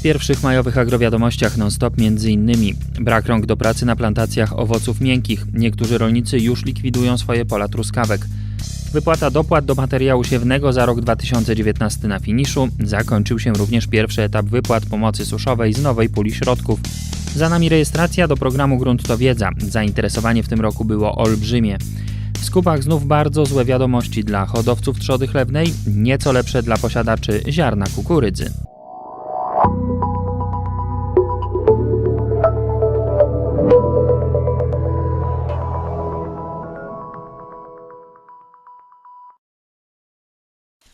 W pierwszych majowych agrowiadomościach non-stop innymi brak rąk do pracy na plantacjach owoców miękkich. Niektórzy rolnicy już likwidują swoje pola truskawek. Wypłata dopłat do materiału siewnego za rok 2019 na finiszu. Zakończył się również pierwszy etap wypłat pomocy suszowej z nowej puli środków. Za nami rejestracja do programu Grunt to Wiedza. Zainteresowanie w tym roku było olbrzymie. W skupach znów bardzo złe wiadomości dla hodowców trzody chlewnej, nieco lepsze dla posiadaczy ziarna kukurydzy.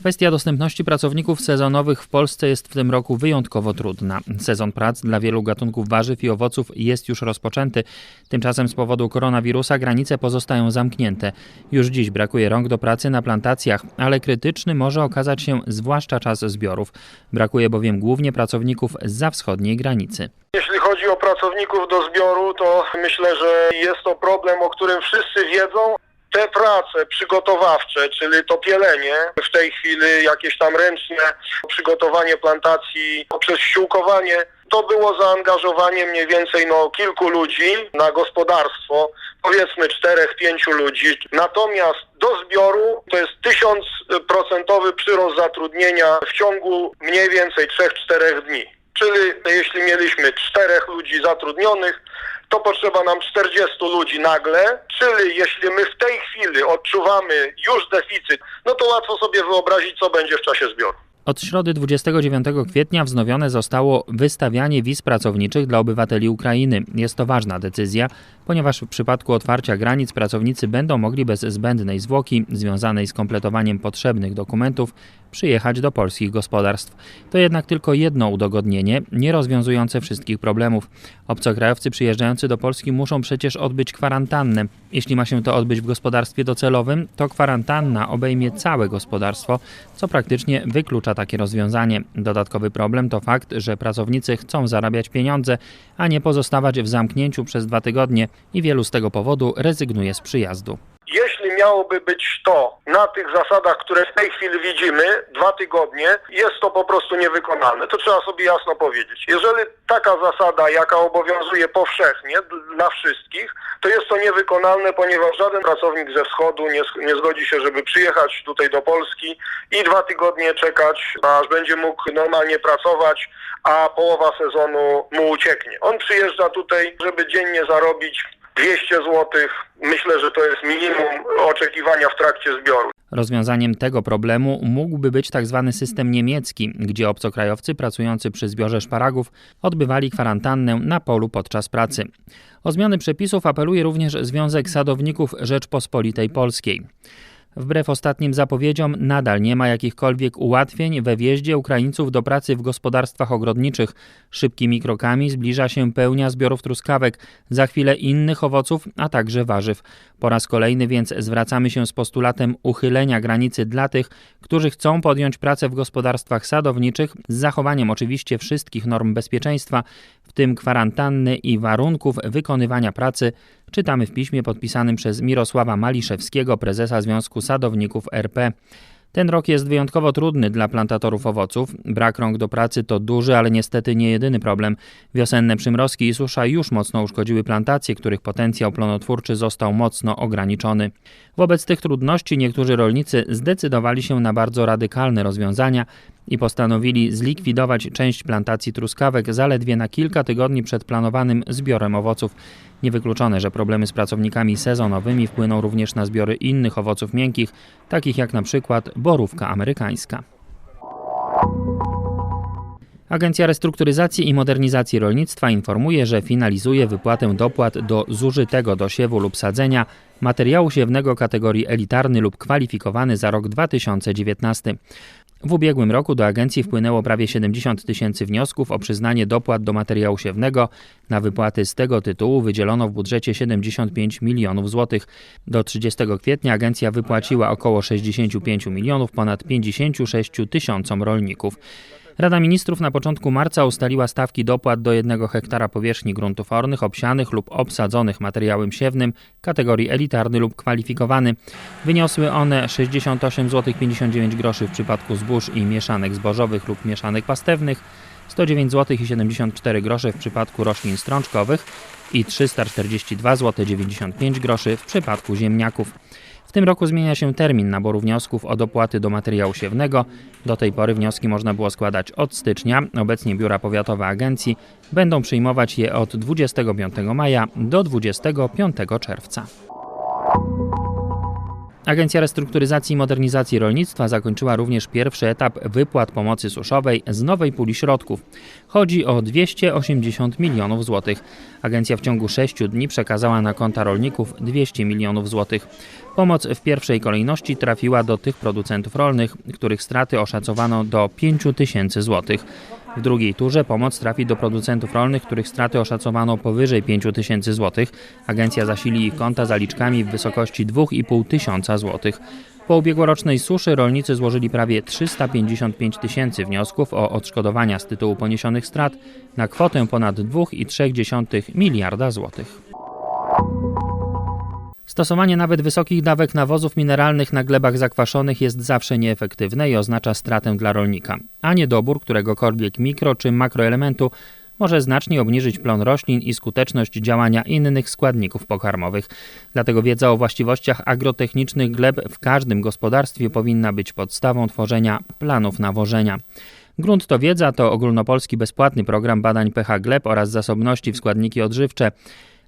Kwestia dostępności pracowników sezonowych w Polsce jest w tym roku wyjątkowo trudna. Sezon prac dla wielu gatunków warzyw i owoców jest już rozpoczęty. Tymczasem z powodu koronawirusa granice pozostają zamknięte. Już dziś brakuje rąk do pracy na plantacjach, ale krytyczny może okazać się zwłaszcza czas zbiorów. Brakuje bowiem głównie pracowników za wschodniej granicy. Jeśli chodzi o pracowników do zbioru, to myślę, że jest to problem, o którym wszyscy wiedzą. Te prace przygotowawcze, czyli to pielenie, w tej chwili jakieś tam ręczne przygotowanie plantacji poprzez ściółkowanie, to było zaangażowanie mniej więcej no, kilku ludzi na gospodarstwo, powiedzmy czterech, pięciu ludzi. Natomiast do zbioru to jest tysiąc procentowy przyrost zatrudnienia w ciągu mniej więcej 3-4 dni. Czyli jeśli mieliśmy czterech ludzi zatrudnionych, to potrzeba nam 40 ludzi nagle, czyli jeśli my w tej chwili odczuwamy już deficyt, no to łatwo sobie wyobrazić, co będzie w czasie zbioru. Od środy 29 kwietnia wznowione zostało wystawianie wiz pracowniczych dla obywateli Ukrainy. Jest to ważna decyzja, ponieważ w przypadku otwarcia granic pracownicy będą mogli bez zbędnej zwłoki związanej z kompletowaniem potrzebnych dokumentów przyjechać do polskich gospodarstw. To jednak tylko jedno udogodnienie, nie rozwiązujące wszystkich problemów. Obcokrajowcy przyjeżdżający do Polski muszą przecież odbyć kwarantannę. Jeśli ma się to odbyć w gospodarstwie docelowym, to kwarantanna obejmie całe gospodarstwo, co praktycznie wyklucza takie rozwiązanie. Dodatkowy problem to fakt, że pracownicy chcą zarabiać pieniądze, a nie pozostawać w zamknięciu przez dwa tygodnie i wielu z tego powodu rezygnuje z przyjazdu. Miałoby być to na tych zasadach, które w tej chwili widzimy, dwa tygodnie, jest to po prostu niewykonalne. To trzeba sobie jasno powiedzieć. Jeżeli taka zasada, jaka obowiązuje powszechnie dla wszystkich, to jest to niewykonalne, ponieważ żaden pracownik ze wschodu nie, nie zgodzi się, żeby przyjechać tutaj do Polski i dwa tygodnie czekać, aż będzie mógł normalnie pracować, a połowa sezonu mu ucieknie. On przyjeżdża tutaj, żeby dziennie zarobić 200 zł. Myślę, że to jest minimum oczekiwania w trakcie zbioru. Rozwiązaniem tego problemu mógłby być tzw. Tak system niemiecki, gdzie obcokrajowcy pracujący przy zbiorze szparagów odbywali kwarantannę na polu podczas pracy. O zmiany przepisów apeluje również Związek Sadowników Rzeczpospolitej Polskiej. Wbrew ostatnim zapowiedziom, nadal nie ma jakichkolwiek ułatwień we wjeździe Ukraińców do pracy w gospodarstwach ogrodniczych. Szybkimi krokami zbliża się pełnia zbiorów truskawek, za chwilę innych owoców, a także warzyw. Po raz kolejny więc zwracamy się z postulatem uchylenia granicy dla tych, którzy chcą podjąć pracę w gospodarstwach sadowniczych, z zachowaniem oczywiście wszystkich norm bezpieczeństwa, w tym kwarantanny i warunków wykonywania pracy, czytamy w piśmie podpisanym przez Mirosława Maliszewskiego, prezesa Związku Sadowników RP. Ten rok jest wyjątkowo trudny dla plantatorów owoców. Brak rąk do pracy to duży, ale niestety nie jedyny problem. Wiosenne przymrozki i susza już mocno uszkodziły plantacje, których potencjał plonotwórczy został mocno ograniczony. Wobec tych trudności niektórzy rolnicy zdecydowali się na bardzo radykalne rozwiązania i postanowili zlikwidować część plantacji truskawek zaledwie na kilka tygodni przed planowanym zbiorem owoców. Niewykluczone, że problemy z pracownikami sezonowymi wpłyną również na zbiory innych owoców miękkich, takich jak na przykład borówka amerykańska. Agencja Restrukturyzacji i Modernizacji Rolnictwa informuje, że finalizuje wypłatę dopłat do zużytego do siewu lub sadzenia materiału siewnego kategorii elitarny lub kwalifikowany za rok 2019. W ubiegłym roku do agencji wpłynęło prawie 70 tysięcy wniosków o przyznanie dopłat do materiału siewnego. Na wypłaty z tego tytułu wydzielono w budżecie 75 milionów złotych. Do 30 kwietnia agencja wypłaciła około 65 milionów ponad 56 tysiącom rolników. Rada Ministrów na początku marca ustaliła stawki dopłat do 1 hektara powierzchni gruntów ornych, obsianych lub obsadzonych materiałem siewnym kategorii elitarny lub kwalifikowany. Wyniosły one 68 zł 59 groszy w przypadku zbóż i mieszanek zbożowych lub mieszanek pastewnych, 109 zł i 74 grosze w przypadku roślin strączkowych i 342 zł 95 groszy w przypadku ziemniaków. W tym roku zmienia się termin naboru wniosków o dopłaty do materiału siewnego. Do tej pory wnioski można było składać od stycznia. Obecnie biura powiatowe agencji będą przyjmować je od 25 maja do 25 czerwca. Agencja Restrukturyzacji i Modernizacji Rolnictwa zakończyła również pierwszy etap wypłat pomocy suszowej z nowej puli środków. Chodzi o 280 milionów złotych. Agencja w ciągu 6 dni przekazała na konta rolników 200 milionów złotych. Pomoc w pierwszej kolejności trafiła do tych producentów rolnych, których straty oszacowano do 5 tysięcy złotych. W drugiej turze pomoc trafi do producentów rolnych, których straty oszacowano powyżej 5 tysięcy złotych. Agencja zasili ich konta zaliczkami w wysokości 2,5 tysiąca złotych. Po ubiegłorocznej suszy rolnicy złożyli prawie 355 tysięcy wniosków o odszkodowania z tytułu poniesionych strat na kwotę ponad 2,3 miliarda złotych. Stosowanie nawet wysokich dawek nawozów mineralnych na glebach zakwaszonych jest zawsze nieefektywne i oznacza stratę dla rolnika, a niedobór któregokolwiek mikro czy makroelementu może znacznie obniżyć plon roślin i skuteczność działania innych składników pokarmowych. Dlatego wiedza o właściwościach agrotechnicznych gleb w każdym gospodarstwie powinna być podstawą tworzenia planów nawożenia. Grunt to wiedza to ogólnopolski bezpłatny program badań pH gleb oraz zasobności w składniki odżywcze.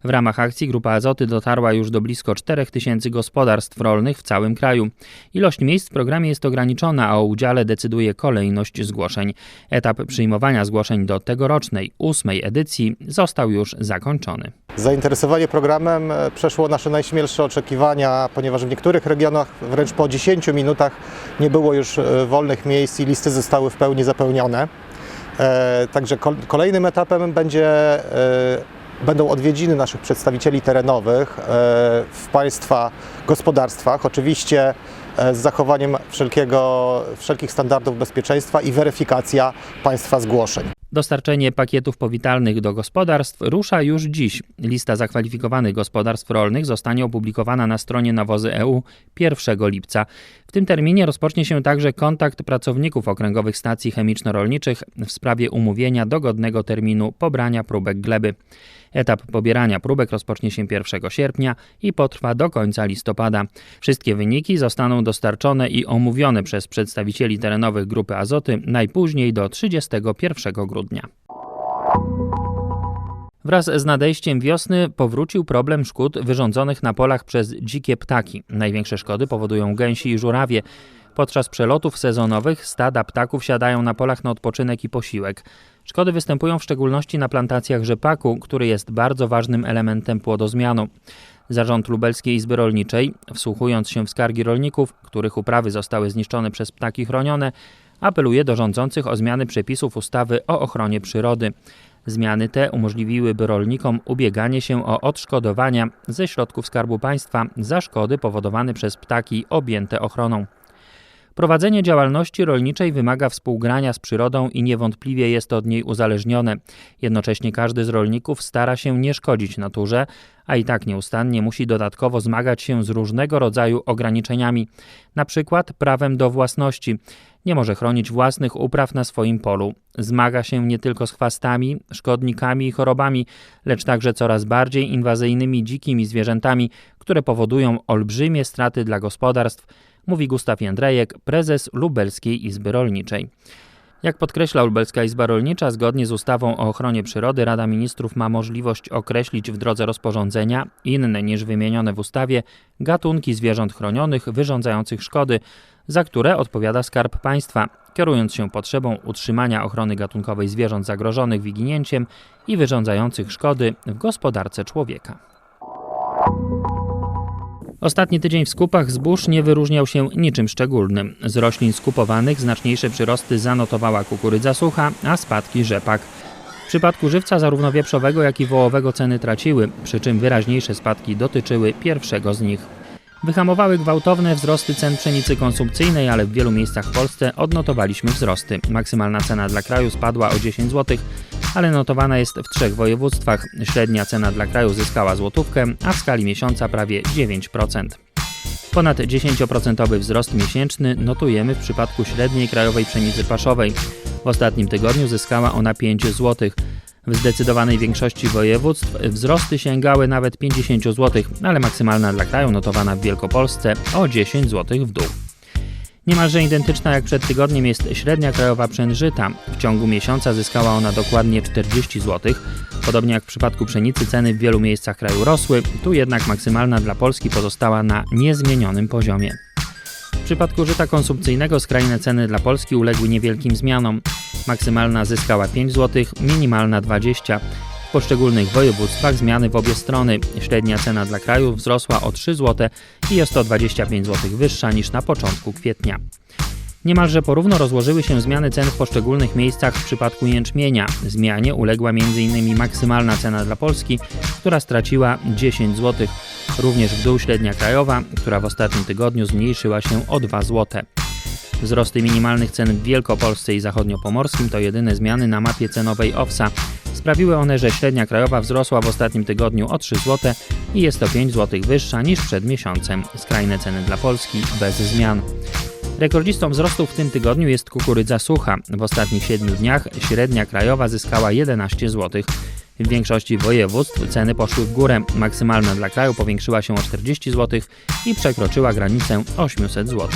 W ramach akcji Grupa Azoty dotarła już do blisko 4000 gospodarstw rolnych w całym kraju. Ilość miejsc w programie jest ograniczona, a o udziale decyduje kolejność zgłoszeń. Etap przyjmowania zgłoszeń do tegorocznej, ósmej edycji został już zakończony. Zainteresowanie programem e, przeszło nasze najśmielsze oczekiwania, ponieważ w niektórych regionach wręcz po 10 minutach nie było już e, wolnych miejsc i listy zostały w pełni zapełnione. E, Także kol- kolejnym etapem będzie, będą odwiedziny naszych przedstawicieli terenowych e, w Państwa gospodarstwach, oczywiście e, z zachowaniem wszelkiego, wszelkich standardów bezpieczeństwa i weryfikacja Państwa zgłoszeń. Dostarczenie pakietów powitalnych do gospodarstw rusza już dziś. Lista zakwalifikowanych gospodarstw rolnych zostanie opublikowana na stronie Nawozy EU 1 lipca. W tym terminie rozpocznie się także kontakt pracowników okręgowych stacji chemiczno-rolniczych w sprawie umówienia dogodnego terminu pobrania próbek gleby. Etap pobierania próbek rozpocznie się 1 sierpnia i potrwa do końca listopada. Wszystkie wyniki zostaną dostarczone i omówione przez przedstawicieli terenowych Grupy Azoty najpóźniej do 31 grudnia. Wraz z nadejściem wiosny powrócił problem szkód wyrządzonych na polach przez dzikie ptaki. Największe szkody powodują gęsi i żurawie. Podczas przelotów sezonowych stada ptaków siadają na polach na odpoczynek i posiłek. Szkody występują w szczególności na plantacjach rzepaku, który jest bardzo ważnym elementem płodozmianu. Zarząd Lubelskiej Izby Rolniczej, wsłuchując się w skargi rolników, których uprawy zostały zniszczone przez ptaki chronione, apeluje do rządzących o zmiany przepisów ustawy o ochronie przyrody. Zmiany te umożliwiłyby rolnikom ubieganie się o odszkodowania ze środków Skarbu Państwa za szkody powodowane przez ptaki objęte ochroną. Prowadzenie działalności rolniczej wymaga współgrania z przyrodą i niewątpliwie jest od niej uzależnione. Jednocześnie każdy z rolników stara się nie szkodzić naturze, a i tak nieustannie musi dodatkowo zmagać się z różnego rodzaju ograniczeniami, na przykład prawem do własności. Nie może chronić własnych upraw na swoim polu. Zmaga się nie tylko z chwastami, szkodnikami i chorobami, lecz także coraz bardziej inwazyjnymi dzikimi zwierzętami, które powodują olbrzymie straty dla gospodarstw, mówi Gustaw Jędrejek, prezes Lubelskiej Izby Rolniczej. Jak podkreśla Lubelska Izba Rolnicza, zgodnie z ustawą o ochronie przyrody Rada Ministrów ma możliwość określić w drodze rozporządzenia inne niż wymienione w ustawie gatunki zwierząt chronionych wyrządzających szkody, za które odpowiada Skarb Państwa, kierując się potrzebą utrzymania ochrony gatunkowej zwierząt zagrożonych wyginięciem i wyrządzających szkody w gospodarce człowieka. Ostatni tydzień w skupach zbóż nie wyróżniał się niczym szczególnym. Z roślin skupowanych znaczniejsze przyrosty zanotowała kukurydza sucha, a spadki rzepak. W przypadku żywca zarówno wieprzowego, jak i wołowego ceny traciły, przy czym wyraźniejsze spadki dotyczyły pierwszego z nich. Wyhamowały gwałtowne wzrosty cen pszenicy konsumpcyjnej, ale w wielu miejscach w Polsce odnotowaliśmy wzrosty. Maksymalna cena dla kraju spadła o 10 zł, ale notowana jest w trzech województwach. Średnia cena dla kraju zyskała złotówkę, a w skali miesiąca prawie 9%. Ponad 10% wzrost miesięczny notujemy w przypadku średniej krajowej pszenicy paszowej. W ostatnim tygodniu zyskała ona 5 zł. W zdecydowanej większości województw wzrosty sięgały nawet 50 zł, ale maksymalna dla kraju notowana w Wielkopolsce o 10 zł w dół. Niemalże identyczna jak przed tygodniem jest średnia krajowa pszenżyta. W ciągu miesiąca zyskała ona dokładnie 40 zł. Podobnie jak w przypadku pszenicy ceny w wielu miejscach kraju rosły, tu jednak maksymalna dla Polski pozostała na niezmienionym poziomie. W przypadku żyta konsumpcyjnego skrajne ceny dla Polski uległy niewielkim zmianom. Maksymalna zyskała 5 zł, minimalna 20 W poszczególnych województwach zmiany w obie strony. Średnia cena dla kraju wzrosła o 3 zł i jest o 25 zł wyższa niż na początku kwietnia. Niemalże porówno rozłożyły się zmiany cen w poszczególnych miejscach w przypadku jęczmienia. Zmianie uległa m.in. maksymalna cena dla Polski, która straciła 10 zł. Również w dół średnia krajowa, która w ostatnim tygodniu zmniejszyła się o 2 zł. Wzrosty minimalnych cen w Wielkopolsce i Zachodniopomorskim to jedyne zmiany na mapie cenowej OWSA. Sprawiły one, że średnia krajowa wzrosła w ostatnim tygodniu o 3 zł i jest to 5 zł wyższa niż przed miesiącem. Skrajne ceny dla Polski bez zmian. Rekordzistą wzrostu w tym tygodniu jest kukurydza sucha. W ostatnich 7 dniach średnia krajowa zyskała 11 zł. W większości województw ceny poszły w górę. Maksymalna dla kraju powiększyła się o 40 zł i przekroczyła granicę 800 zł.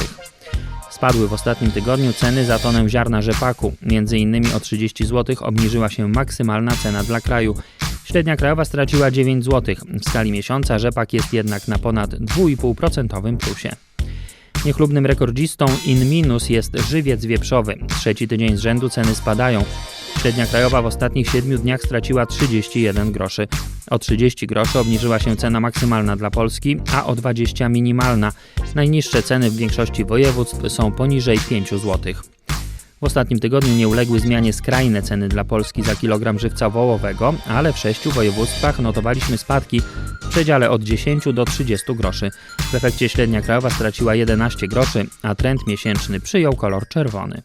Spadły w ostatnim tygodniu ceny za tonę ziarna rzepaku. Między innymi o 30 zł obniżyła się maksymalna cena dla kraju. Średnia krajowa straciła 9 zł. W skali miesiąca rzepak jest jednak na ponad 2,5% plusie. Niechlubnym rekordzistą in minus jest żywiec wieprzowy. Trzeci tydzień z rzędu ceny spadają. Średnia krajowa w ostatnich 7 dniach straciła 31 groszy. O 30 groszy obniżyła się cena maksymalna dla Polski, a o 20 minimalna. Najniższe ceny w większości województw są poniżej 5 zł. W ostatnim tygodniu nie uległy zmianie skrajne ceny dla Polski za kilogram żywca wołowego, ale w sześciu województwach notowaliśmy spadki w przedziale od 10 do 30 groszy. W efekcie średnia krajowa straciła 11 groszy, a trend miesięczny przyjął kolor czerwony.